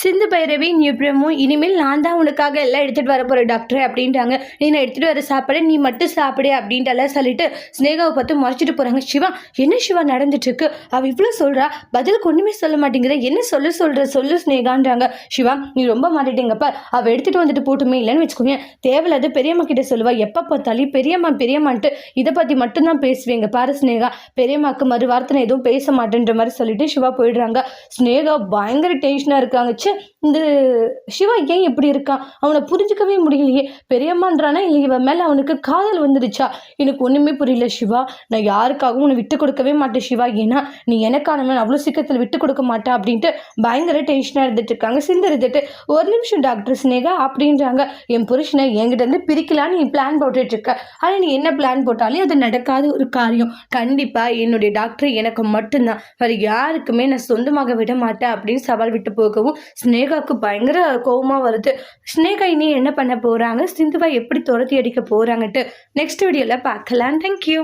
சிந்து பைரவி நீ எப்படிமோ இனிமேல் நான் தான் உனக்காக எல்லாம் எடுத்துகிட்டு வர போகிறேன் டாக்டர் அப்படின்ட்டாங்க நீ நான் எடுத்துகிட்டு வர சாப்பாடு நீ மட்டும் சாப்பிடு அப்படின்ட்டுலாம் சொல்லிட்டு ஸ்னேகாவை பார்த்து முறைச்சிட்டு போகிறாங்க சிவா என்ன சிவா நடந்துட்டுருக்கு? அவள் இவ்வளோ சொல்கிறா பதிலுக்கு ஒன்றுமே சொல்ல மாட்டேங்கிற என்ன சொல்ல சொல்கிற சொல்லு ஸ்னேகான்றாங்க சிவா நீ ரொம்ப மாட்டிட்டீங்கப்பா அவள் எடுத்துகிட்டு வந்துட்டு போட்டுமே இல்லைன்னு வச்சுக்கோங்க. தேவையில்லாத பெரியம்மா கிட்டே சொல்லுவா. எப்போ பார்த்தாலும் பெரியம்மா பெரியம்மான்ட்டு இதை பற்றி மட்டும்தான் பேசுவீங்க. பாரு ஸ்னேகா பெரியம்மாக்கு மறு வார்த்தை எதுவும் பேச மாட்டேன்ற மாதிரி சொல்லிட்டு சிவா போயிடுறாங்க. ஸ்னேகா பயங்கர டென்ஷனாக இருக்காங்க. இந்த சிவா ஏன் இப்படி இருக்கான் அவனை புரிஞ்சுக்கவே முடியலையே. பெரியம்மான்றானா இல்லை இவன் மேலே அவனுக்கு காதல் வந்துடுச்சா? எனக்கு ஒன்றுமே புரியல சிவா. நான் யாருக்காகவும் உன்னை விட்டு கொடுக்கவே மாட்டேன் சிவா. ஏன்னா நீ எனக்கானவன் அவ்வளோ சீக்கிரத்தில் விட்டு கொடுக்க மாட்டேன் அப்படின்ட்டு பயங்கர டென்ஷனாக இருந்துட்டு இருக்காங்க சிந்து இருந்துட்டு ஒரு நிமிஷம் டாக்டர் ஸ்னேகா அப்படின்றாங்க. என் புருஷனை என்கிட்ட இருந்து பிரிக்கலான்னு நீ பிளான் போட்டுட்டு இருக்க. ஆனால் நீ என்ன பிளான் போட்டாலே அது நடக்காத ஒரு காரியம். கண்டிப்பாக என்னுடைய டாக்டர் எனக்கு மட்டும்தான். வேறு யாருக்குமே நான் சொந்தமாக விட மாட்டேன் அப்படின்னு சவால் விட்டு போகவும் ஸ்னேகாவுக்கு பயங்கர கோவமாக வருது. ஸ்னேகா இனி என்ன பண்ண போகிறாங்க சிந்துவை எப்படி துரத்தி அடிக்க போகிறாங்கன்ட்டு நெக்ஸ்ட் வீடியோவில் பார்க்கலாம். தேங்க்யூ